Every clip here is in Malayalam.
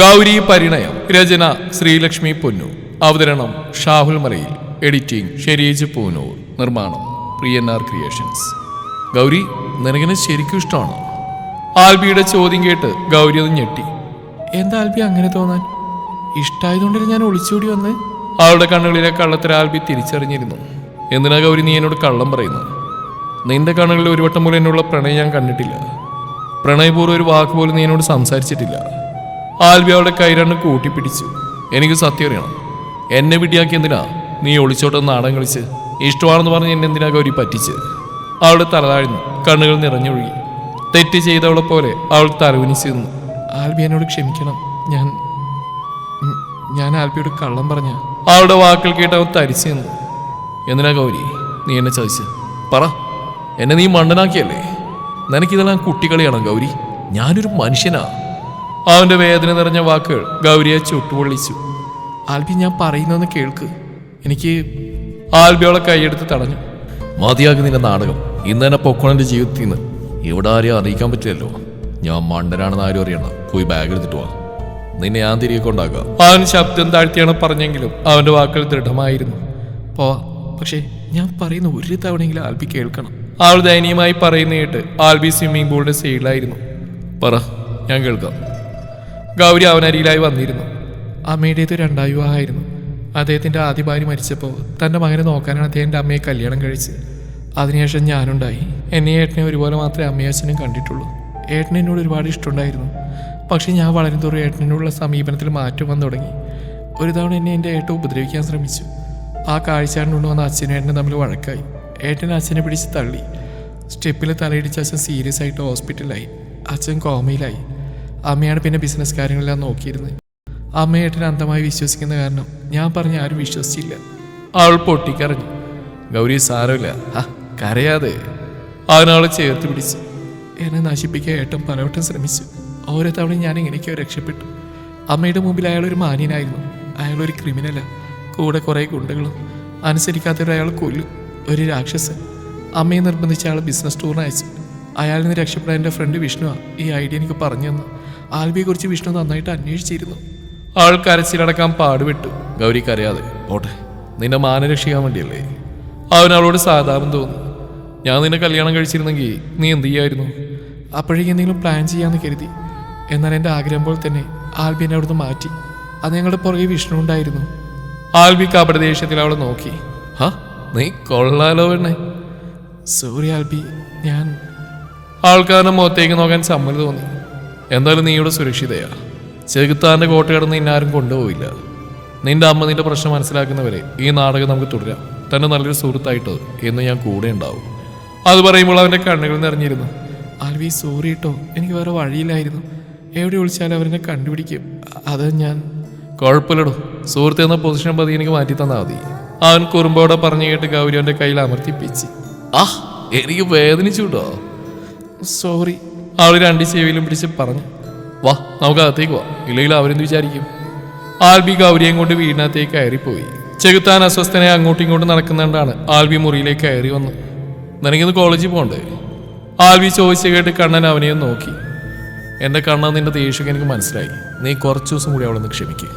ഗൗരി പരിണയം രചന ശ്രീലക്ഷ്മി പൊന്നു. അവതരണം ഷാഹുൽ മലയിൽ എഡിറ്റിംഗ് ഷെരീജ് പൂനൂർ. നിർമ്മാണം പ്രിയനാർ ക്രിയേഷൻസ്. ഗൗരി നിനകിന് ശരിക്കും ഇഷ്ടമാണോ? ആൽബിയുടെ ചോദ്യം കേട്ട് ഗൗരി അത് ഞെട്ടി. എന്താ ആൽബി അങ്ങനെ തോന്നാൻ? ഇഷ്ടമായതുകൊണ്ടല്ലേ ഞാൻ ഒളിച്ചോടി വന്ന്? അവളുടെ കണ്ണുകളിലെ കള്ളത്തര ആൽബി തിരിച്ചറിഞ്ഞിരുന്നു. എന്തിനാ ഗൗരി നീ എന്നോട് കള്ളം പറയുന്നത്? നിന്റെ കണ്ണുകളിൽ ഒരു വട്ടം പോലും എന്നുള്ള പ്രണയം ഞാൻ കണ്ടിട്ടില്ല. പ്രണയപൂർവം ഒരു വാക്ക് പോലും നീ എന്നോട് സംസാരിച്ചിട്ടില്ല. ആൽബി അവളുടെ കൈ രണ്ട് കൂട്ടിപ്പിടിച്ചു. എനിക്ക് സത്യം അറിയണം. എന്നെ വിടിയാക്കി എന്തിനാ നീ ഒളിച്ചോട്ട് നാടൻ കളിച്ച് ഇഷ്ടമാണെന്ന് പറഞ്ഞ് എന്നെ എന്തിനാ ഗൗരി പറ്റിച്ച് അവളുടെ തലതാഴ്ന്നു കണ്ണുകൾ നിറഞ്ഞൊഴുകി തെറ്റ് ചെയ്തവളെ പോലെ അവൾ തലവിനിച്ച് നിന്നു. ആൽബി എന്നോട് ക്ഷമിക്കണം. ഞാൻ ഞാൻ ആൽബിയോട് കള്ളം പറഞ്ഞ. അവളുടെ വാക്കുകൾ കേട്ട് അവൻ തരിച്ചു നിന്നു. എന്തിനാ ഗൗരി? നീ എന്നെ ചതിച്ച് പറ. എന്നെ നീ മണ്ടനാക്കിയല്ലേ? നിനക്കിതെല്ലാം കുട്ടികളിയാണ് ഗൗരി? ഞാനൊരു മനുഷ്യനാ. അവന്റെ വേദന നിറഞ്ഞ വാക്കുകൾ ഗൗരിയെ ചുട്ടുപൊള്ളിച്ചു. ആൽബി ഞാൻ പറയുന്നതെന്ന് കേൾക്ക്. എനിക്ക് ആൽബിയോളെ കൈയെടുത്ത് തടഞ്ഞു. മതിയാകുന്നില്ല നിന്റെ നാടകം. ഇന്ന് തന്നെ പൊക്കോണന്റെ ജീവിതത്തിൽ നിന്ന്. ഇവിടെ ആരെയും അറിയിക്കാൻ പറ്റില്ലല്ലോ. ഞാൻ മണ്ടനാണെന്ന് ആരും അറിയണം പോയി ബാഗ് എടുത്തിട്ട് വാ. നിന്നെ ഞാൻ തിരികെ കൊണ്ടാക്കാം അവൻ ശബ്ദം താഴ്ത്തിയാണ് പറഞ്ഞെങ്കിലും അവന്റെ വാക്കുകൾ ദൃഢമായിരുന്നു. പോവാ പക്ഷേ ഞാൻ പറയുന്ന ഒരു തവണയെങ്കിലും ആൽബി കേൾക്കണം. അവൾ ദയനീയമായി പറയുന്ന കേട്ട് ആൽബി സ്വിമ്മിംഗ് പൂളിന്റെ സൈഡിലായിരുന്നു. പറ ഞാൻ കേൾക്കാം. ഗൗരി അവനരിയിലായി വന്നിരുന്നു. അമ്മയുടേത് രണ്ടാം വിവാഹമായിരുന്നു. അദ്ദേഹത്തിന്റെ ആദ്യ ഭാര്യ മരിച്ചപ്പോൾ തന്റെ മകനെ നോക്കാനാണ് അദ്ദേഹത്തിന്റെ അമ്മയെ കല്യാണം കഴിച്ച്. അതിനുശേഷം ഞാനുണ്ടായി. എന്നെ ഏട്ടനെ ഒരുപോലെ മാത്രമേ അമ്മയും അച്ഛനും കണ്ടിട്ടുള്ളൂ. ഏട്ടന് എന്നോട് ഒരുപാട് ഇഷ്ടമുണ്ടായിരുന്നു. പക്ഷേ ഞാൻ വളരെ വളരുന്തോറും ഏട്ടനോടുള്ള സമീപനത്തിൽ മാറ്റം വന്നു തുടങ്ങി. ഒരു തവണ എന്നെ എന്റെ ഏട്ടൻ ഉപദ്രവിക്കാൻ ശ്രമിച്ചു. ആ കാഴ്ചയാണ്ട് വന്ന അച്ഛനും ഏട്ടനും തമ്മിൽ വഴക്കായി. ഏട്ടൻ അച്ഛനെ പിടിച്ച് തള്ളി. സ്റ്റെപ്പിൽ തലയിടിച്ച് അച്ഛൻ സീരിയസ് ആയിട്ട് ഹോസ്പിറ്റലിലായി. അച്ഛൻ കോമയിലായി. അമ്മയാണ് പിന്നെ ബിസിനസ് കാര്യങ്ങളെല്ലാം നോക്കിയിരുന്നത് അമ്മയേട്ടൻ അന്ധമായി വിശ്വസിക്കുന്ന കാരണം ഞാൻ പറഞ്ഞ ആരും വിശ്വസിച്ചില്ല. അവൾ പൊട്ടിക്കറിഞ്ഞു ഗൗരി സാരമില്ല. ആ കരയാതെ. അവനവളെ ചേർത്ത് പിടിച്ചു. എന്നെ നശിപ്പിക്കാൻ ഏട്ടൻ പലവട്ടം ശ്രമിച്ചു. ഓരോ തവണ ഞാൻ എങ്ങനെയൊക്കെയോ രക്ഷപ്പെട്ടു. അമ്മയുടെ മുമ്പിൽ അയാൾ ഒരു മാന്യനായിരുന്നു. അയാൾ ഒരു ക്രിമിനല കൂടെ കുറേ ഗുണ്ടകളും. അനുസരിക്കാത്തവർ അയാൾ കൊല്ലും. ഒരു രാക്ഷസൻ. അമ്മയെ നിർബന്ധിച്ച് അയാൾ ബിസിനസ് ടൂറിന് അയച്ചു. അയാളിൽ നിന്ന് രക്ഷപ്പെടാൻ എന്റെ ഫ്രണ്ട് വിഷ്ണുവാണ് ഈ ഐഡിയ എനിക്ക് പറഞ്ഞു തന്നു. ആൽബിയെക്കുറിച്ച് വിഷ്ണു നന്നായിട്ട് അന്വേഷിച്ചിരുന്നു. ആൾ കരച്ചിലടക്കാൻ പാടുവിട്ടു ഗൗരി കരയാതെ. പോട്ടെ. നിന്നെ മാനരക്ഷിക്കാൻ വേണ്ടിയല്ലേ? അവൻ അവളോട് സാധാപം തോന്നി ഞാൻ നിന്നെ കല്യാണം കഴിച്ചിരുന്നെങ്കിൽ നീ എന്ത് ചെയ്യായിരുന്നു? അപ്പോഴേക്കും എന്തെങ്കിലും പ്ലാൻ ചെയ്യാമെന്ന് കരുതി. എന്നാൽ എന്റെ ആഗ്രഹം പോലെ തന്നെ ആൽബി എന്നെ അവിടുന്ന് മാറ്റി. അത് ഞങ്ങളുടെ പുറകെ വിഷ്ണു ഉണ്ടായിരുന്നു. ആൽബി കപടദേഷ്യത്തിൽ അവളെ നോക്കി. ഹാ നീ കൊള്ളാലോ പെണ്ണേ. സോറി ആൽബി. ഞാൻ ആൾക്കാരുടെ മുഖത്തേക്ക് നോക്കാൻ സമ്മതി തോന്നി. എന്തായാലും നീ ഇവിടെ സുരക്ഷിതയാ. ചെകുത്താന്റെ കോട്ട കടന്ന് ഇന്നാരും കൊണ്ടുപോയില്ല നിന്റെ അമ്മ നിന്റെ പ്രശ്നം മനസ്സിലാക്കുന്നവരെ ഈ നാടകം നമുക്ക് തുടരാം. തന്നെ നല്ലൊരു സുഹൃത്തായിട്ട് എന്ന് ഞാൻ കൂടെ ഉണ്ടാവും. അത് പറയുമ്പോൾ അവന്റെ കണ്ണുകൾ നിറഞ്ഞിരുന്നു. ആൽവി സോറി കേട്ടോ എനിക്ക് വേറെ വഴിയില്ലായിരുന്നു. എവിടെ വിളിച്ചാലും അവരെന്നെ കണ്ടുപിടിക്കും. അത് ഞാൻ കുഴപ്പമില്ലടോ. സുഹൃത്ത് എന്ന പൊസിഷൻ പതി എനിക്ക് മാറ്റി തന്നാൽ മതി. അവൻ കുറുമ്പോടെ പറഞ്ഞു കേട്ട് ഗൗരി അവന്റെ കയ്യിൽ അമർത്തിപ്പിച്ച് ആ എനിക്ക് വേദനിച്ചു കേട്ടോ. സോറി അവൾ രണ്ട് ചെവിയിലും പിടിച്ച് പറഞ്ഞു വാ നമുക്ക് അകത്തേക്ക് വാ ഇല്ലെങ്കിൽ അവരെന്ത് വിചാരിക്കും? ആൽബി ഗൗരിയും കൊണ്ട് വീടിനകത്തേക്ക് കയറിപ്പോയി. ചെകുത്താൻ അസ്വസ്ഥനെ അങ്ങോട്ടും ഇങ്ങോട്ടും നടക്കുന്നുണ്ടാണ്. ആൽബി മുറിയിലേക്ക് കയറി വന്നു. നിനക്കിന്ന് കോളേജിൽ പോകണ്ടേ? ആൽബി ചോദിച്ചു കേട്ട് കണ്ണൻ അവനെയും നോക്കി. എന്റെ കണ്ണ നിന്റെ ദേഷ്യം എനിക്ക് മനസ്സിലായി. നീ കുറച്ച് ദിവസം കൂടി അവളൊന്ന് ക്ഷമിക്കുക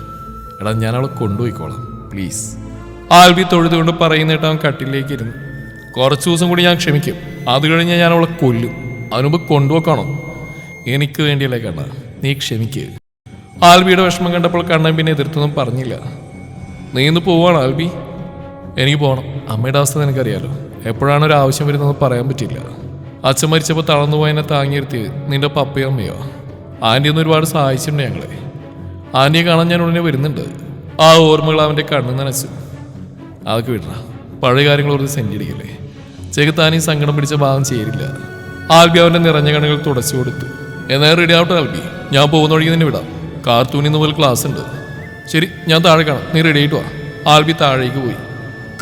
എടാ ഞാൻ അവളെ കൊണ്ടുപോയിക്കോളാം. പ്ലീസ്. ആൽബി തൊഴുതുകൊണ്ട് പറയുന്നിട്ട് അവൻ കട്ടിലേക്ക് ഇരുന്നു. കുറച്ച് ദിവസം കൂടി ഞാൻ ക്ഷമിക്കും. അത് കഴിഞ്ഞാൽ ഞാൻ അവളെ കൊല്ലും. അതിനുമുമ്പ് കൊണ്ടുപോക്കണം? എനിക്ക് വേണ്ടിയല്ലേ കണ്ണ. നീ ക്ഷമിക്കുക ആൽബിയുടെ വിഷമം കണ്ടപ്പോൾ കണ്ണൻ പിന്നെ എതിർത്തൊന്നും പറഞ്ഞില്ല. നീ ഇന്ന് പോവാണ് ആൽബി? എനിക്ക് പോകണം അമ്മയുടെ അവസ്ഥ നിനക്കറിയാലോ. എപ്പോഴാണ് ഒരു ആവശ്യം വരുന്നതെന്ന് പറയാൻ പറ്റില്ല. അച്ഛൻ മരിച്ചപ്പോൾ തളർന്നു പോയതിനെ താങ്ങിയിരുത്തി നിന്റെ പപ്പയോ അമ്മയോ? ആന്റി ഒന്ന് ഒരുപാട് സഹായിച്ചിട്ടുണ്ട് ഞങ്ങളെ. ആന്റിയെ കാണാൻ ഞാൻ ഉടനെ വരുന്നുണ്ട്. ആ ഓർമ്മകൾ അവന്റെ കണ്ണു നനച്ചു. അതൊക്കെ വിടറ. പഴയ കാര്യങ്ങൾ ഓർത്ത് സെഞ്ചരിക്കല്ലേ ചെകുത്താനീ സങ്കടം പിടിച്ച ഭാഗം ചേരില്ല. ആൽബി അവന്റെ നിറഞ്ഞ കണികൾ തുടച്ചു കൊടുത്തു. എന്നാൽ റെഡി ആവട്ടെ ആൽബി. ഞാൻ പോകുന്ന വഴിക്ക് നിന്നെ വിടാം. കാർത്തൂണിൽ നിന്ന് പോലെ ക്ലാസ് ഉണ്ട്. ശരി ഞാൻ താഴെ കാണാം. നീ റെഡി ആയിട്ട് വാ. ആൽബി താഴേക്ക് പോയി.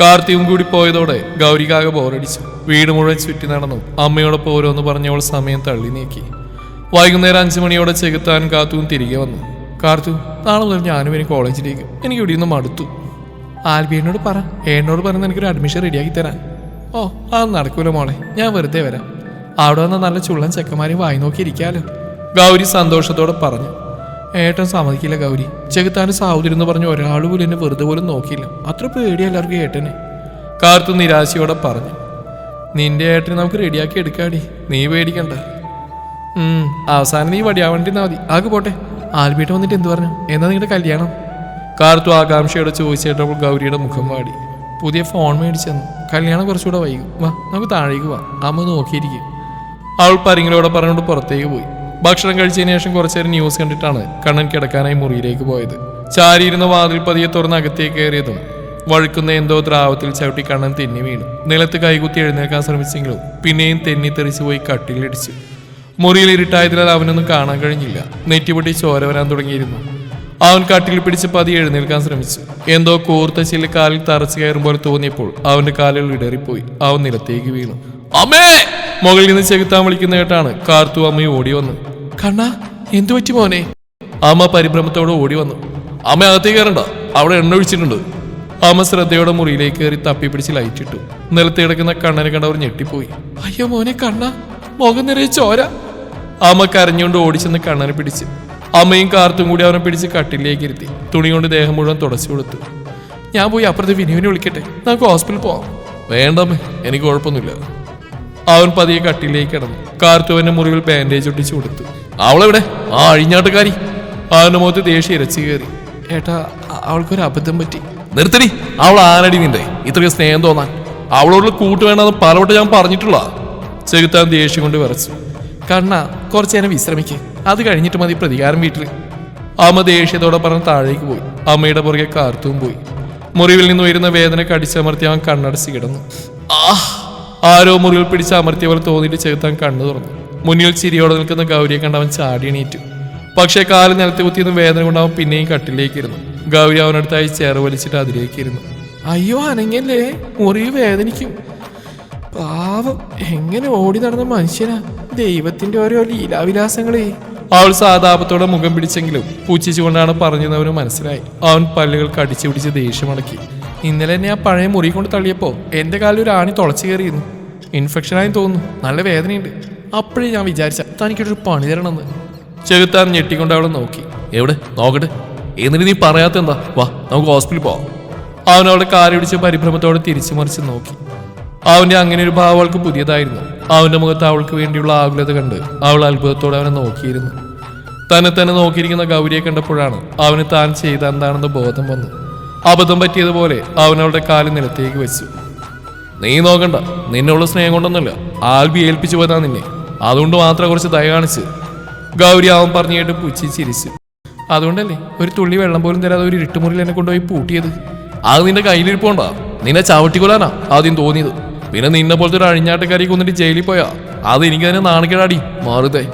കാർത്തിയും കൂടി പോയതോടെ ഗൗരിക്കാകെ ബോറടിച്ചു. വീട് മുഴുവൻ ചുറ്റി നടന്നു. അമ്മയോടൊപ്പം ഓരോന്ന് പറഞ്ഞവൾ സമയം തള്ളി നീക്കി. വൈകുന്നേരം അഞ്ചു മണിയോടെ ചെകുത്താനും കാത്തുവും തിരികെ വന്നു. കാർത്തു നാളെ മുതൽ ഞാനും ഇനി കോളേജിലേക്ക്. എനിക്ക് ഇവിടെ നിന്ന് മടുത്തു. ആൽബിയനോട് പറ. എന്നോട് പറഞ്ഞ് എനിക്കൊരു അഡ്മിഷൻ റെഡിയാക്കി തരാൻ. ഓ അത് നടക്കൂല മോളെ. ഞാൻ വെറുതെ വരാം. അവിടെ വന്ന നല്ല ചുള്ളൻ ചെക്കന്മാരെയും വായി നോക്കിയിരിക്കാലോ ഗൗരി സന്തോഷത്തോടെ പറഞ്ഞു ഏട്ടൻ സമ്മതിക്കില്ല ഗൗരി. ചെകുത്താന്റെ സഹോദരി എന്ന് പറഞ്ഞ ഒരാൾ പോലും എന്നെ വെറുതെ പോലും നോക്കിയില്ല. അത്ര പേടി എല്ലാവർക്കും ഏട്ടനെ. കാർത്തു നിരാശയോടെ പറഞ്ഞു നിന്റെ ഏട്ടനെ നമുക്ക് റെഡിയാക്കി എടുക്കാടി. നീ പേടിക്കണ്ട. അവസാനം നീ വടിയാവണ്ടിന്നാ മതി. ആകെ പോട്ടെ. ആൽബീട്ട് വന്നിട്ട് എന്ത് പറഞ്ഞു? എന്നാ നിങ്ങളുടെ കല്യാണം? കാർത്തു ആകാംക്ഷയോടെ ചോദിച്ചേട്ടപ്പോൾ ഗൗരിയുടെ മുഖം വാടി. പുതിയ ഫോൺ മേടിച്ചെന്നു കല്യാണം കുറച്ചുകൂടെ വൈകും. വാ നമുക്ക് താഴേക്ക് വാ. അമ്മ നോക്കിയിരിക്കും. അവൾ പരിങ്ങിലോടെ പറഞ്ഞുകൊണ്ട് പുറത്തേക്ക് പോയി. ഭക്ഷണം കഴിച്ചതിന് ശേഷം കുറച്ചേരം ന്യൂസ് കണ്ടിട്ടാണ് കണ്ണൻ കിടക്കാനായി മുറിയിലേക്ക് പോയത്. ചാരിയിരുന്ന വാതിൽ പതിയെ തുറന്ന് അകത്തേക്ക് കയറിയതും വഴുക്കുന്ന എന്തോ ദ്രാവത്തിൽ ചവിട്ടി കണ്ണൻ തെന്നി വീണു. നിലത്ത് കൈകുത്തി എഴുന്നേൽക്കാൻ ശ്രമിച്ചെങ്കിലും പിന്നെയും തെന്നി തെറിച്ചു പോയി കട്ടിലിടിച്ചു. മുറിയിൽ ഇരുട്ടായതിനാൽ അവനൊന്നും കാണാൻ കഴിഞ്ഞില്ല. നെറ്റിപൊട്ടി ചോര വരാൻ തുടങ്ങിയിരുന്നു. അവൻ കട്ടിൽ പിടിച്ച് പതി എഴുന്നേൽക്കാൻ ശ്രമിച്ചു. എന്തോ കൂർത്ത ചില്ല് കാലിൽ തറച്ചു കയറുമ്പോൾ തോന്നിയപ്പോൾ അവന്റെ കാലുകൾ ഇടറിപ്പോയി. അവൻ നിലത്തേക്ക് വീണു. അമ്മേ! മുകളിൽ നിന്ന് ചെകുത്താൻ വിളിക്കുന്ന കേട്ടാണ് കാർത്തു അമ്മയും ഓടി വന്നു. കണ്ണാ എന്തു പറ്റി മോനെ? അമ്മ പരിഭ്രമത്തോടെ ഓടി വന്നു. അമ്മ അകത്തേക്ക് കയറണ്ട അവിടെ എണ്ണ ഒഴിച്ചിട്ടുണ്ട്. അമ്മ ശ്രദ്ധയോടെ മുറിയിലേക്ക് കയറി തപ്പി പിടിച്ച് ലൈറ്റ് ഇട്ടു. നിലത്ത് കിടക്കുന്ന കണ്ണനെ കണ്ടവർ ഞെട്ടിപ്പോയി. അയ്യോ മോനെ കണ്ണ മുഖം നിറയെ ചോര. അമ്മ കരഞ്ഞുകൊണ്ട് ഓടിച്ചെന്ന് കണ്ണനെ പിടിച്ച്. അമ്മയും കാർത്തും കൂടി അവനെ പിടിച്ച് കട്ടിലേക്ക് ഇരുത്തി. തുണി കൊണ്ട് ദേഹം മുഴുവൻ തുടച്ചു കൊടുത്തു. ഞാൻ പോയി അപ്പുറത്തെ വിനുവിനെ വിളിക്കട്ടെ. നമുക്ക് ഹോസ്പിറ്റലിൽ പോവാം. വേണ്ടമ്മേ എനിക്ക് കുഴപ്പമൊന്നുമില്ല. അവൻ പതിയെ കട്ടിലേക്ക് കിടന്നു. കാർത്തുവന്റെ മുറിവിൽ ബാൻഡേജ് ഒട്ടിച്ചു കൊടുത്തു. അവളെവിടെ? ആ അഴിഞ്ഞാട്ടുകാരി. അവന്റെ മുഖത്ത് ദേഷ്യം ഇരച്ചു കയറി. ഏട്ടാ അവൾക്കൊരു അബദ്ധം പറ്റി. നിർത്തടി. അവൾ ആരടി നിന്റെ? ഇത്രയും സ്നേഹം തോന്നാൻ. അവളോടുള്ള കൂട്ട് വേണമെന്ന് പലവട്ടം ഞാൻ പറഞ്ഞിട്ടുള്ള ചെകുത്താൻ ദേഷ്യം കൊണ്ട് വിറച്ചു. കണ്ണ കുറച്ച് നേരം വിശ്രമിക്കേ. അത് കഴിഞ്ഞിട്ട് മതി പ്രതികാരം വീട്ടിൽ. അമ്മ ദേഷ്യത്തോടെ പറഞ്ഞ് താഴേക്ക് പോയി. അമ്മയുടെ പുറകെ കാർത്തും പോയി. മുറിവിൽ നിന്ന് ഉയരുന്ന വേദന കടിച്ചമർത്തി അവൻ കണ്ണടച്ച് കിടന്നു. ആഹ്! ആരോ മുറിവിൽ പിടിച്ച് അമർത്തിയ പോലെ തോന്നിയിട്ട് ചെകുത്താൻ കണ്ണു തുറന്നു. മുന്നിൽ ചിരിയോടെ നിൽക്കുന്ന ഗൗരിയെ കണ്ട് അവൻ ചാടി എണീറ്റു. പക്ഷേ കാൽ നിലത്ത് കുത്തിയെന്ന് വേദന കൊണ്ട് അവൻ പിന്നെയും കട്ടിലേക്ക് ഇരുന്നു ഗൗരി അവനടുത്തായി ചേർ വലിച്ചിട്ട് അതിലേക്ക് ഇരുന്നു അയ്യോ അനങ്ങല്ലേ മുറി വേദനിക്കും. പാവം എങ്ങനെ ഓടി നടന്ന മനുഷ്യനാ? ദൈവത്തിന്റെ ഓരോ ലീലാവിലാസങ്ങളെ. അവൾ സാതാപത്തോടെ മുഖം പിടിച്ചെങ്കിലും പൂച്ചിച്ചുകൊണ്ടാണ് പറഞ്ഞതെന്ന് മനസ്സിലായി. അവൻ പല്ലുകൾ കടിച്ചു പിടിച്ച് ദേഷ്യമടക്കി ഇന്നലെ എന്നെ ആ പഴയ മുറി കൊണ്ട് തള്ളിയപ്പോ എന്റെ കാലിൽ ഒരു ആണി തുളച്ചു കയറിയിരുന്നു. ഇൻഫെക്ഷനായി തോന്നുന്നു. നല്ല വേദനയുണ്ട്. അപ്പോഴേ ഞാൻ വിചാരിച്ച തനിക്കൊരു പണി തരണമെന്ന്. ചെകുത്താൻ ഞെട്ടിക്കൊണ്ട് അവളെ നോക്കി. എവിടെ? നോക്കട്ടെ. എന്നിട്ട് നീ പറയാത്ത എന്താ? വാ നമുക്ക് ഹോസ്പിറ്റലിൽ പോവാം. അവൻ അവളെ പിടിച്ച് പരിഭ്രമത്തോടെ തിരിച്ചു മറിച്ച് നോക്കി. അവന്റെ അങ്ങനെ ഒരു ഭാവം അവൾക്ക് പുതിയതായിരുന്നു. അവന്റെ മുഖത്ത് അവൾക്ക് വേണ്ടിയുള്ള ആകുലത കണ്ട് അവൾ അത്ഭുതത്തോടെ അവനെ നോക്കിയിരുന്നു. തന്നെ തന്നെ നോക്കിയിരിക്കുന്ന ഗൗരിയെ കണ്ടപ്പോഴാണ് അവന് താൻ ചെയ്ത എന്താണെന്ന് ബോധം വന്നു അബദ്ധം പറ്റിയതുപോലെ അവൻ അവളുടെ കാലിൽ നിലത്തേക്ക് വെച്ചു. നീ നോക്കണ്ട. നിന്നുള്ള സ്നേഹം കൊണ്ടൊന്നുമില്ല. ആൽബി ഏൽപ്പിച്ചു പോയതാ നിന്നെ. അതുകൊണ്ട് മാത്രം കുറച്ച് ദയ കാണിച്ച്. ഗൗരി അവൻ പറഞ്ഞു കേട്ട് പുച്ചി ചിരിച്ചു. അതുകൊണ്ടല്ലേ ഒരു തുള്ളി വെള്ളം പോലും തരാതെ ഒരു ഇരുട്ടുമുറിയിൽ എന്നെ കൊണ്ടുപോയി പൂട്ടിയത്? അത് നിന്റെ കയ്യിലിരിപ്പോണ്ടാ? നിന്നെ ചവിട്ടിക്കൊല്ലാനാ ആദ്യം തോന്നിയത്. പിന്നെ നിന്നെ പോലത്തെ ഒരു അഴിഞ്ഞാട്ടക്കാരി കൊന്നിട്ട് ജയിലിൽ പോയാ? അത് എനിക്ക് തന്നെ നാണിക്കടാടി. മാറുതേ.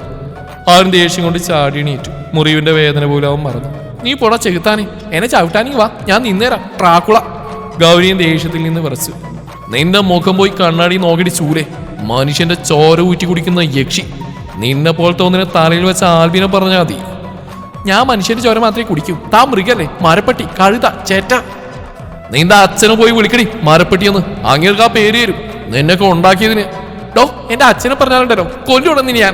അവൻ ദേഷ്യം കൊണ്ട് ചാടി എണീറ്റു. മുറിവിന്റെ വേദന പോലും അവൻ മറന്നു. നീ പോടാ ചെകുത്താനെ. എന്നെ ചവിട്ടാനേ വാ. ഞാൻ നിന്നേരാ. ട്രാക്കുള. ഗൗരിയും ദേഷ്യത്തിൽ നിന്ന് വിറച്ചു. നിന്റെ മുഖം പോയി കണ്ണാടി നോക്കിയിട്ട് ചൂരെ. മനുഷ്യന്റെ ചോര ഊറ്റി കുടിക്കുന്ന യക്ഷി. നിന്നെ പോലത്തെ ഒന്നിനെ തലയിൽ വെച്ച ആൽബിനെ പറഞ്ഞാൽ മതി. ഞാൻ മനുഷ്യന്റെ ചോര മാത്രമേ കുടിക്കൂ. താ മൃഗല്ലേ മരപ്പട്ടി കഴുത ചേറ്റ. നിന്റെ അച്ഛനെ പോയി വിളിക്കടി മരപ്പെട്ടിയെന്ന് അങ്ങേർക്ക് ആ പേര് തരും. നിന്നൊക്കെ ഉണ്ടാക്കിയതിന്. ഡോ എന്റെ അച്ഛനെ പറഞ്ഞാലുണ്ടല്ലോ കൊല്ലുടന്ന് ഞാൻ.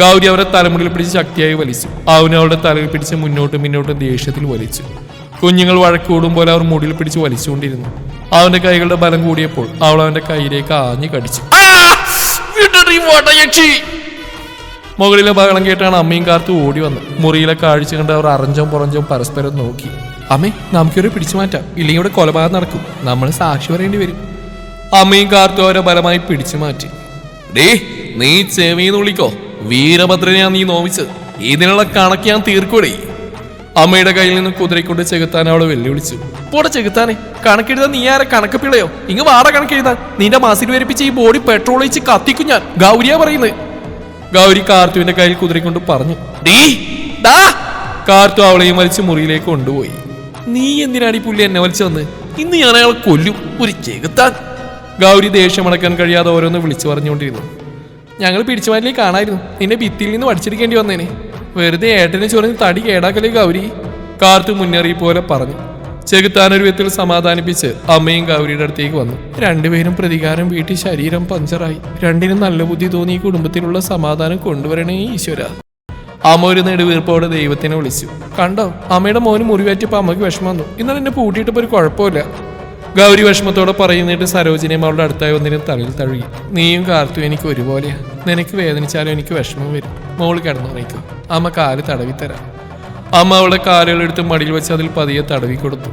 ഗൗരി അവരെ തലമുടിയിൽ പിടിച്ച് ശക്തിയായി വലിച്ചു. അവനെ തലയിൽ പിടിച്ച് മുന്നോട്ടും മുന്നോട്ടും ദേഷ്യത്തിൽ വലിച്ചു. കുഞ്ഞുങ്ങൾ വഴക്കൂടും പോലെ അവർ മുടിയിൽ പിടിച്ച് വലിച്ചുകൊണ്ടിരുന്നു. അവന്റെ കൈകളുടെ ബലം കൂടിയപ്പോൾ അവൾ അവന്റെ കൈയിലേക്ക് ആഞ്ഞു കടിച്ചു. മുകളിലെ ബഹളം കേട്ടാണ് അമ്മയും കാർത്ത് ഓടി വന്നത് മുറിയിലെ കാഴ്ച കണ്ട് അവർ അറഞ്ചവും പുറഞ്ചവും പരസ്പരം നോക്കി. അമ്മേ നമുക്കൊരു പിടിച്ചു മാറ്റാം ഇല്ലെങ്കിൽ ഇവിടെ കൊലപാതകം നടക്കും. നമ്മൾ സാക്ഷി പറയേണ്ടി വരും. അമ്മയും കാർത്തും അവരെ ബലമായി പിടിച്ചു മാറ്റി ഡേ നീ ചെവിന്ന് വിളിക്കോ. വീരഭദ്രനെയാ നീ നോവിച്ചത്. ഇതിനുള്ള കണക്ക് ഞാൻ തീർക്കൂടേ. അമ്മയുടെ കയ്യിൽ നിന്ന് കുതിരക്കൊണ്ട് ചെകുത്താൻ അവളെ വെല്ലുവിളിച്ചു. പോടെ ചെകുത്താനെ കണക്കെഴുതാൻ നീ ആരെ കണക്ക് പിളയോ ഇങ്ങ് വാട കണക്കെഴുതാൻ. നിന്റെ മാസിൽ വരിപ്പിച്ച് ഈ ബോഡി പെട്രോൾ ഒഴിച്ച് കത്തിക്കും ഞാൻ. ഗൗരിയാ പറയുന്നത്. ഗൗരി കാർത്തുവിന്റെ കയ്യിൽ കുതിരക്കൊണ്ട് പറഞ്ഞു. കാർത്തു അവളെയും വലിച്ച് മുറിയിലേക്ക് കൊണ്ടുപോയി. നീ എന്തിനാണ് ഈ പുള്ളി എന്നെ വലിച്ചു വന്ന്? ഇന്ന് ഞാൻ അയാളെ കൊല്ലും. ഒരു ചെകുത്താൻ. ഗൗരി ദേഷ്യമടക്കാൻ കഴിയാതെ ഓരോന്ന് വിളിച്ചു പറഞ്ഞുകൊണ്ടിരുന്നു. ഞങ്ങൾ പിടിച്ചുമാരിലേക്ക് കാണായിരുന്നു നിന്നെ ഭിത്തിയിൽ നിന്ന് വടിച്ചെടുക്കേണ്ടി വന്നേനെ. വെറുതെ ഏട്ടനെ ചൊറിഞ്ഞ് തടി കേടാക്കലേ ഗൗരി? കാർത്തു മുന്നറിയിപ്പ് പോലെ പറഞ്ഞു. ചെകുത്താനൊരു വിധത്തിൽ സമാധാനിപ്പിച്ച് അമ്മയും ഗൗരിയുടെ അടുത്തേക്ക് വന്നു. രണ്ടുപേരും പ്രതികാരം വീട്ടി ശരീരം പഞ്ചറായി. രണ്ടിനും നല്ല ബുദ്ധി തോന്നി ഈ കുടുംബത്തിലുള്ള സമാധാനം കൊണ്ടുവരണേ ഈശ്വര. അമ്മ ഒരു നെടുവീർപ്പോടെ ദൈവത്തിനെ വിളിച്ചു. കണ്ടോ അമ്മയുടെ മോന് മുറിവേറ്റപ്പോൾ അമ്മയ്ക്ക് വിഷമം വന്നു. ഇന്നലെ എന്നെ പൂട്ടിയിട്ടപ്പോൾ ഒരു കുഴപ്പമില്ല. ഗൗരി വിഷമത്തോടെ പറയുന്നിട്ട് സരോജിനിയും അവളുടെ അടുത്തായി ഒന്നിനും തലയിൽ തഴുകി. നീയും കാർത്തു എനിക്ക് ഒരുപോലെയാ. നിനക്ക് വേദനിച്ചാലും എനിക്ക് വിഷമം വരും. മോൾ കിടന്നുറങ്ങിക്കും. അമ്മ കാൽ തടവി തരാം അമ്മ അവളുടെ കാലുകളെടുത്ത് മടിയിൽ വെച്ച് അതിൽ പതിയെ തടവി കൊടുത്തു.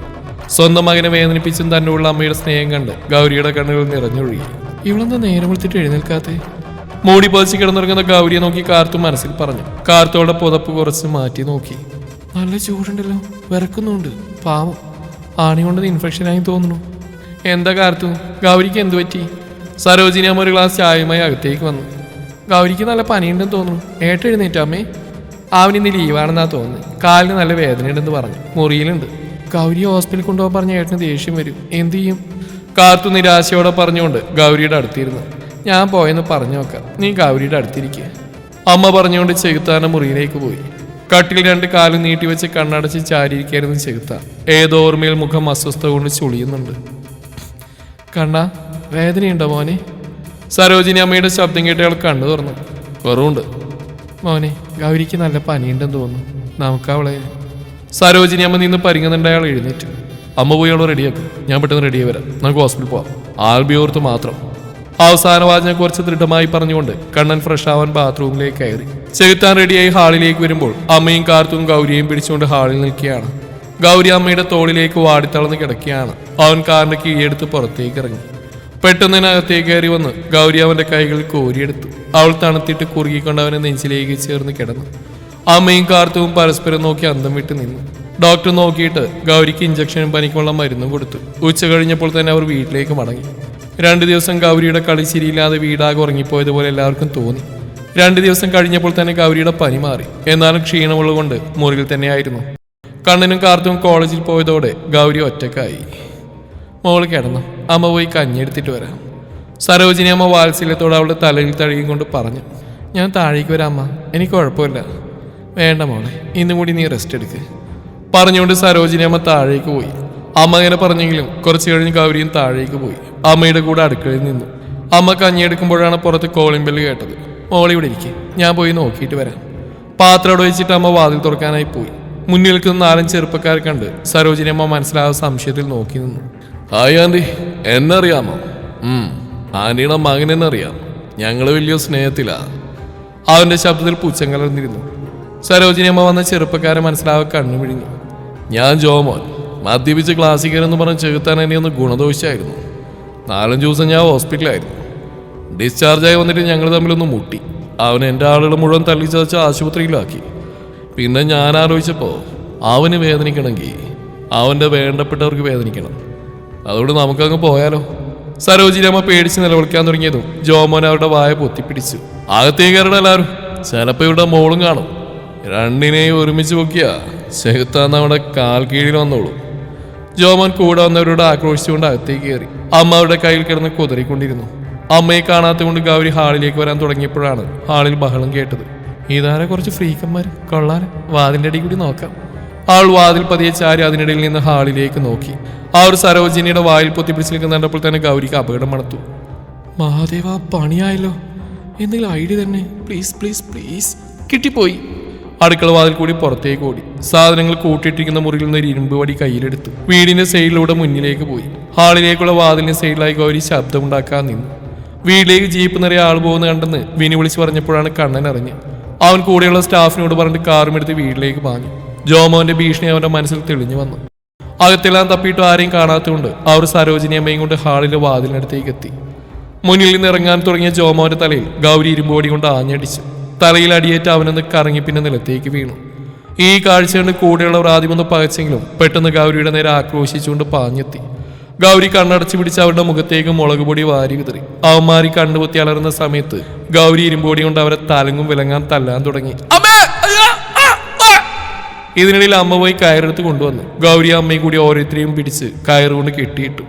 സ്വന്തം മകനെ വേദനിപ്പിച്ചും ഉള്ള അമ്മയുടെ സ്നേഹം കണ്ട് ഗൗരിയുടെ കണ്ണുകൾ നിറഞ്ഞൊഴുകി. ഇവളെന്താ നേരം വിളിച്ചിട്ട് എഴുന്നേൽക്കാത്തേ? മൂടി പതിച്ച് കിടന്നുറങ്ങുന്ന ഗൗരിയെ നോക്കി കാർത്തു മനസ്സിൽ പറഞ്ഞു. കാർത്തോടെ പുതപ്പ് കുറച്ച് മാറ്റി നോക്കി. നല്ല ചൂടുണ്ടല്ലോ. വിറക്കുന്നുണ്ട്. പാവം. ആണി കൊണ്ടത് ഇൻഫെക്ഷൻ ആയി തോന്നുന്നു. എന്താ കാർത്തു? ഗൗരിക്ക് എന്തു പറ്റി? സരോജിനി അമ്മ ഒരു ഗ്ലാസ് ചായയുമായി അകത്തേക്ക് വന്നു. ഗൗരിക്ക് നല്ല പനിയുണ്ടെന്ന് തോന്നുന്നു. ഏട്ട അമ്മേ. അമ്മേ ഇന്ന് ലീവാണെന്നാ തോന്നുന്നത് കാലിന് നല്ല വേദനയുണ്ടെന്ന് പറഞ്ഞു. മുറിയിലുണ്ട്. ഗൗരി ഹോസ്പിറ്റലിൽ കൊണ്ടുപോകാൻ പറഞ്ഞ ഏട്ടന് ദേഷ്യം വരും. എന്ത് ചെയ്യും? കാർത്തു നിരാശയോടെ പറഞ്ഞുകൊണ്ട് ഗൗരിയുടെ അടുത്തിരുന്നു. ഞാൻ പോയെന്ന് പറഞ്ഞു നോക്കാം. നീ ഗൗരിയുടെ അടുത്തിരിക്കുക അമ്മ പറഞ്ഞുകൊണ്ട് ചെകുത്താന മുറിയിലേക്ക് പോയി. കട്ടിൽ രണ്ട് കാലും നീട്ടിവെച്ച് കണ്ണടച്ച് ചാരിയിരിക്കായിരുന്നു ചെകുത്ത. ഏതോ ഓർമ്മയിൽ മുഖം അസ്വസ്ഥ കൊണ്ട് ചുളിയുന്നുണ്ട്. കണ്ണ വേദനയുണ്ടോ മോനെ? സരോജിനി അമ്മയുടെ ശബ്ദം കേട്ട് അയാൾ കണ്ണു തുറന്നു. വെറുണ്ട് മോനെ ഗൗരിക്ക് നല്ല പനിയുണ്ടെന്ന് തോന്നുന്നു. നമുക്ക് അവളെ സരോജിനി അമ്മ നിന്ന് പരിങ്ങുന്നുണ്ട് അയാൾ എഴുന്നേറ്റ്. അമ്മ പോയി അവൾ റെഡിയാക്കും. ഞാൻ പെട്ടെന്ന് റെഡിയായി വരാം. നമുക്ക് ഹോസ്പിറ്റലിൽ പോവാം. ആൽബി ഓർത്ത് മാത്രം. അവസാന വാചനം കുറച്ച് ദൃഢമായി പറഞ്ഞുകൊണ്ട് കണ്ണൻ ഫ്രഷ് ആവാൻ ബാത്റൂമിലേക്ക് കയറി. ചെകുത്താൻ റെഡിയായി ഹാളിലേക്ക് വരുമ്പോൾ അമ്മയും കാർത്തും ഗൗരിയും പിടിച്ചുകൊണ്ട് ഹാളിൽ നിൽക്കുകയാണ്. ഗൗരി അമ്മയുടെ തോളിലേക്ക് വാടിത്തളർന്ന് കിടക്കുകയാണ്. അവൻ കാറിന്റെ കീഴെടുത്ത് പുറത്തേക്ക് ഇറങ്ങി. പെട്ടെന്ന് തന്നെ അകത്തേക്ക് കയറി വന്ന് ഗൗരി അവന്റെ കൈകളിൽ കോരിയെടുത്തു. അവൾ തണുത്തിട്ട് കുറുകിക്കൊണ്ട് അവനെ നെഞ്ചിലേക്ക് ചേർന്ന് കിടന്നു. അമ്മയും കാർത്തവും പരസ്പരം നോക്കി അന്തം വിട്ട് നിന്നു. ഡോക്ടർ നോക്കിയിട്ട് ഗൗരിക്ക് ഇഞ്ചക്ഷനും പനിക്കുള്ള മരുന്നും കൊടുത്തു. ഉച്ച കഴിഞ്ഞപ്പോൾ തന്നെ അവർ വീട്ടിലേക്ക് മടങ്ങി. രണ്ടു ദിവസം ഗൗരിയുടെ കളിച്ചിരിയില്ലാതെ വീടാകെ ഉറങ്ങിപ്പോയതുപോലെ എല്ലാവർക്കും തോന്നി. രണ്ടു ദിവസം കഴിഞ്ഞപ്പോൾ തന്നെ ഗൗരിയുടെ പനി മാറി. എന്നാലും ക്ഷീണമുള്ളതുകൊണ്ട് മുറിയിൽ തന്നെയായിരുന്നു കണ്ണനും കാർത്തും കോളേജിൽ പോയതോടെ ഗൗരി ഒറ്റക്കായി മോൾ കിടന്നു. അമ്മ പോയി കഞ്ഞെടുത്തിട്ട് വരാം. സരോജിനി അമ്മ വാത്സല്യത്തോടെ അവളുടെ തലയിൽ തഴുകിയും കൊണ്ട് പറഞ്ഞു ഞാൻ താഴേക്ക് വരാം അമ്മ. എനിക്ക് കുഴപ്പമില്ല. വേണ്ട മോളെ ഇന്നും കൂടി നീ റെസ്റ്റ് എടുക്ക്. പറഞ്ഞുകൊണ്ട് സരോജിനി അമ്മ താഴേക്ക് പോയി. അമ്മ അങ്ങനെ പറഞ്ഞെങ്കിലും കുറച്ച് കഴിഞ്ഞ് ഗൗരിയും താഴേക്ക് പോയി. അമ്മയുടെ കൂടെ അടുക്കളയിൽ നിന്നു. അമ്മ കഞ്ഞിയെടുക്കുമ്പോഴാണ് പുറത്ത് കോളിംഗ് ബെല്ല് കേട്ടത്. മോളിവിടെ ഇരിക്കും. ഞാൻ പോയി നോക്കിയിട്ട് വരാം. പാത്രം അവിടെ അമ്മ വാതിൽ തുറക്കാനായി പോയി. മുന്നിൽ നിൽക്കുന്ന നാലഞ്ച് ചെറുപ്പക്കാരെ കണ്ട് സരോജിനി അമ്മ മനസ്സിലാകാതെ സംശയത്തിൽ നോക്കി നിന്നു. Hi aunty. എന്നറിയാമോ? ഉം. മകൻ എന്നറിയാം. ഞങ്ങൾ വലിയ സ്നേഹത്തിലാ. അവന്റെ ശബ്ദത്തിൽ പുച്ഛം കലർന്നിരുന്നു. സരോജിനി അമ്മ വന്ന ചെറുപ്പക്കാരെ മനസ്സിലാവാൻ കണ്ണു ഞാൻ ജോമോൻ. മദ്യപിച്ച് ക്ലാസിക്കൽ എന്ന് പറഞ്ഞ് ചെകുത്താൻ എന്നെ ഒന്ന് ഗുണദോഷമായിരുന്നു നാലഞ്ച് ദിവസം ഞാൻ ഹോസ്പിറ്റലായിരുന്നു ഡിസ്ചാർജായി വന്നിട്ട് ഞങ്ങൾ തമ്മിലൊന്ന് മുട്ടി. അവൻ എന്റെ ആളുകൾ മുഴുവൻ തള്ളി ചതച്ച് ആശുപത്രിയിലാക്കി. പിന്നെ ഞാൻ ആലോചിച്ചപ്പോൾ അവന് വേദനിക്കണമെങ്കിൽ അവന്റെ വേണ്ടപ്പെട്ടവർക്ക് വേദനിക്കണം. അതുകൊണ്ട് നമുക്കങ്ങ് പോയാലോ? സരോജിനി അമ്മ പേടിച്ച് നിലവിളിക്കാൻ തുടങ്ങിയതും ജോമോൻ അവരുടെ വായ പൊത്തിപ്പിടിച്ചു. അകത്തേക്ക് കയറണം എല്ലാവരും ചിലപ്പോൾ ഇവിടെ മോളും കാണും. രണ്ടിനെയും ഒരുമിച്ച് പൊക്കിയ ചെകുത്താന്ന് അവിടെ കാൽ കീഴിൽ വന്നോളൂ. ജോമോൻ കൂടെ വന്നവരോട് ആക്രോശിച്ചുകൊണ്ട് അകത്തേക്ക് കയറി. അമ്മ അവരുടെ കയ്യിൽ കിടന്ന് കുതറിക്കൊണ്ടിരുന്നു. അമ്മയെ കാണാത്തതുകൊണ്ട് ഗൗരി ഹാളിലേക്ക് വരാൻ തുടങ്ങിയപ്പോഴാണ് ഹാളിൽ ബഹളം കേട്ടത്. ഇതാരെ കുറച്ച് ഫ്രീക്കന്മാർ കൊള്ളാൻ വാതിന്റെ അടി കൂടി നോക്കാം. ആൾ വാതിൽ പതിയെ ചാരി അതിനിടയിൽ നിന്ന് ഹാളിലേക്ക് നോക്കി. ആ ഒരു സരോജിനിയുടെ വായിൽ പൊത്തിപ്പിടിച്ച് നിൽക്കുന്ന കണ്ടപ്പോൾ തന്നെ ഗൗരിക്ക് അപകടം മണത്തു. മഹാദേവ പണിയായല്ലോ. എന്തെങ്കിലും ഐഡിയ തന്നെ പ്ലീസ് പ്ലീസ് പ്ലീസ്. കിട്ടിപ്പോയി. അടുക്കള വാതിൽ കൂടി പുറത്തേക്ക് ഓടി. സാധനങ്ങൾ കൂട്ടിയിട്ടിരിക്കുന്ന മുറിയിൽ നിന്ന് ഒരു ഇരുമ്പ് വടി കയ്യിലെടുത്തു. വീടിന്റെ സൈഡിലൂടെ മുന്നിലേക്ക് പോയി. ഹാളിലേക്കുള്ള വാതിലിന്റെ സൈഡിലായി ഗൗരി ശബ്ദമുണ്ടാക്കാൻ നിന്നു. വീട്ടിലേക്ക് ജീപ്പ് നിറയെ ആൾ പോകുന്ന കണ്ടെന്ന് വിനി വിളിച്ച് പറഞ്ഞപ്പോഴാണ് കണ്ണൻ അറിഞ്ഞ് അവൻ കൂടെയുള്ള സ്റ്റാഫിനോട് പറഞ്ഞിട്ട് കാറും എടുത്ത് വീട്ടിലേക്ക് പാഞ്ഞു. ജോമോന്റെ ഭീഷണി അവന്റെ മനസ്സിൽ തെളിഞ്ഞു വന്നു. അകത്തെല്ലാം തപ്പിയിട്ട് ആരെയും കാണാത്തതുകൊണ്ട് അവർ സരോജിനി അമ്മയും കൊണ്ട് ഹാളിന്റെ വാതിലിനടുത്തേക്ക് എത്തി. മുന്നിൽ നിന്ന് ഇറങ്ങാൻ തുടങ്ങിയ ജോമോന്റെ തലയിൽ ഗൗരി ഇരുമ്പോടി കൊണ്ട് ആഞ്ഞടിച്ചു. തലയിൽ അടിയേറ്റ് അവനൊന്ന് കറങ്ങി പിന്നെ നിലത്തേക്ക് വീണു. ഈ കാഴ്ച കണ്ട് കൂടെയുള്ളവർ ആദ്യമൊന്ന് പകച്ചെങ്കിലും പെട്ടെന്ന് ഗൗരിയുടെ നേരെ ആക്രോശിച്ചുകൊണ്ട് പാഞ്ഞെത്തി. ഗൗരി കണ്ണടച്ചു പിടിച്ച് അവരുടെ മുഖത്തേക്ക് മുളക് പൊടി വാരി വിതറി. അവന്മാരി കണ്ണുപൊത്തി അലറുന്ന സമയത്ത് ഗൗരി ഇരുമ്പോടി കൊണ്ട് അവരെ തലങ്ങും വിലങ്ങാൻ തല്ലാൻ തുടങ്ങി! ഇതിനിടയിൽ അമ്മ പോയി കയറെടുത്ത് കൊണ്ടുവന്നു. ഗൗരി അമ്മയും കൂടി ഓരോരുത്തരെയും പിടിച്ച് കയറുകൊണ്ട് കെട്ടിയിട്ടു.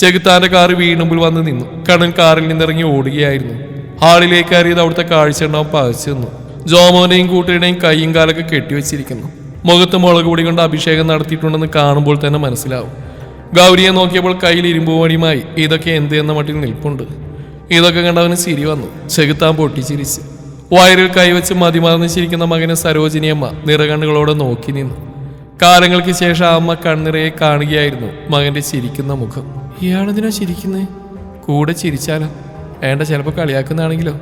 ചെകുത്താന്റെ കാറ് വീണുമ്പോൾ വന്ന് നിന്നു. കണ്ണൻ കാറിൽ നിന്നിറങ്ങി ഓടുകയായിരുന്നു. ഹാളിലേക്ക് അറിയത് അവിടുത്തെ കാഴ്ച ഉണ്ടാവും പകച്ചു നിന്നു. ജോമോന്റെയും കൂട്ടരുടെയും കൈയും കാലൊക്കെ കെട്ടിവെച്ചിരിക്കുന്നു. മുഖത്ത് മുളക് പൊടി കൊണ്ട് അഭിഷേകം നടത്തിയിട്ടുണ്ടെന്ന് കാണുമ്പോൾ തന്നെ മനസ്സിലാവും. ഗൗരിയെ നോക്കിയപ്പോൾ കയ്യിൽ ഇരുമ്പ് വടിയുമായി ഇതൊക്കെ എന്ത് എന്ന മട്ടിൽ നിൽപ്പുണ്ട്. ഇതൊക്കെ കണ്ടവന് ചിരി വന്നു. ചെകുത്താൻ പൊട്ടിച്ചിരിച്ച്. വയറിൽ കൈവച്ച് മതിമറന്ന് ചിരിക്കുന്ന മകനെ സരോജിനിയമ്മ നിറകണ്ണുകളോടെ നോക്കി നിന്നു. കാലങ്ങൾക്ക് ശേഷം ആ അമ്മ കണ്ണിറയെ കാണുകയായിരുന്നു മകന്റെ ചിരിക്കുന്ന മുഖം. ഇയാളെന്തിനാ ചിരിക്കുന്നേ? കൂടെ ചിരിച്ചാലോ? വേണ്ട ചിലപ്പോൾ കളിയാക്കുന്നതാണെങ്കിലോ?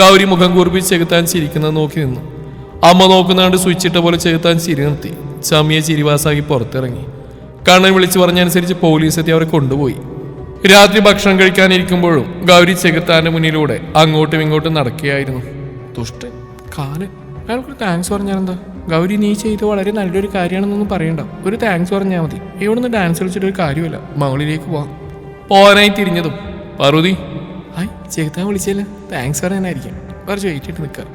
ഗൗരി മുഖം കുറിപ്പിച്ച് ചെകുത്താൻ ചിരിക്കുന്നത് നോക്കി നിന്നു. അമ്മ നോക്കുന്നാണ്ട് സ്വിച്ചിട്ട പോലെ ചെകുത്താൻ ചിരി നിർത്തി. ചമ്മിയെ ചിരിവാസാക്കി പുറത്തിറങ്ങി. കണ്ണൻ വിളിച്ചു പറഞ്ഞനുസരിച്ച് പോലീസ് എത്തി അവരെ കൊണ്ടുപോയി. രാത്രി ഭക്ഷണം കഴിക്കാനിരിക്കുമ്പോഴും ഗൗരി ചെകുത്താന്റെ മുന്നിലൂടെ അങ്ങോട്ടും ഇങ്ങോട്ടും നടക്കുകയായിരുന്നു. ദുഷ്ടൻ കാൽ അയാൾക്ക് താങ്ക്സ് പറഞ്ഞാൽ എന്താ ഗൗരി നീ ചെയ്ത് വളരെ നല്ലൊരു കാര്യമാണെന്നൊന്നും പറയണ്ട. ഒരു താങ്ക്സ് പറഞ്ഞാൽ മതി. ഇവിടുന്ന് ഡാൻസ് കളിച്ചിട്ട് ഒരു കാര്യമില്ല. മകളിലേക്ക് പോവാം. പോകാനായി തിരിഞ്ഞതും പാർവതി. ഹായ് ചെകുത്താൻ വിളിച്ചല്ലേ താങ്ക്സ് പറയാനായിരിക്കും. കുറച്ച് വെയിറ്റ് ഇട്ട് നിൽക്കാം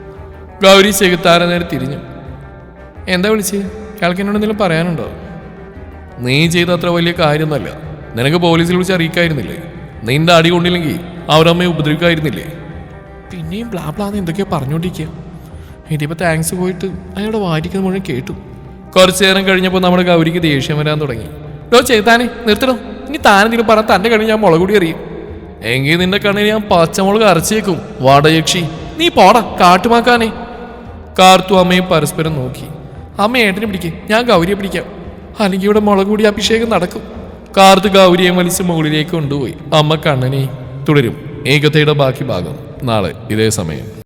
ഗൗരി ചെകുത്താനെ നേരെ തിരിഞ്ഞു. എന്താ വിളിച്ചത് ഇയാൾക്ക് എന്നോട് എന്തെങ്കിലും പറയാനുണ്ടോ? നീ ചെയ്ത അത്ര വലിയ കാര്യമൊന്നുമല്ല. നിനക്ക് പോലീസിൽ വിളിച്ച് അറിയിക്കായിരുന്നില്ലേ? നിന്റെ അടി കൊണ്ടില്ലെങ്കിൽ അവരമ്മയെ ഉപദ്രവിക്കായിരുന്നില്ലേ? പിന്നെയും ബ്ലാ ബ്ലാന്ന് എന്തൊക്കെയോ പറഞ്ഞോണ്ടിരിക്കുക ഇതിപ്പോ താങ്ക്സ് പോയിട്ട് അയാളുടെ വാരിക്കുന്ന മുഴുവൻ കേട്ടു. കുറച്ചു നേരം കഴിഞ്ഞപ്പോൾ നമ്മുടെ ഗൗരിക്ക് ദേഷ്യം വരാൻ തുടങ്ങി. ഡോ ചെയ്താനെ നിർത്തണം? ഇനി താനെന്തെങ്കിലും പറഞ്ഞ തന്റെ കണ്ണിൽ ഞാൻ മുളക് കൂടി അറിയും എങ്കിൽ നിന്റെ കണ്ണിൽ ഞാൻ പച്ചമുളക് അരച്ചേക്കും വാടയക്ഷി. നീ പോടാ കാട്ടുമാക്കാനേ. കാർത്തു അമ്മയും പരസ്പരം നോക്കി. അമ്മ ഏട്ടനെ പിടിക്കേ ഞാൻ ഗൗരിയെ പിടിക്കാം. അല്ലെങ്കിൽ മുളകൂടി മുളക് കൂടി അഭിഷേകം നടക്കും. കാർത്ത് ഗൗരിയെ വലിച്ച് മുകളിലേക്ക് കൊണ്ടുപോയി. അമ്മ കണ്ണനെ തുടരും. ഏകതയുടെ ബാക്കി ഭാഗം. നാളെ ഇതേ സമയം.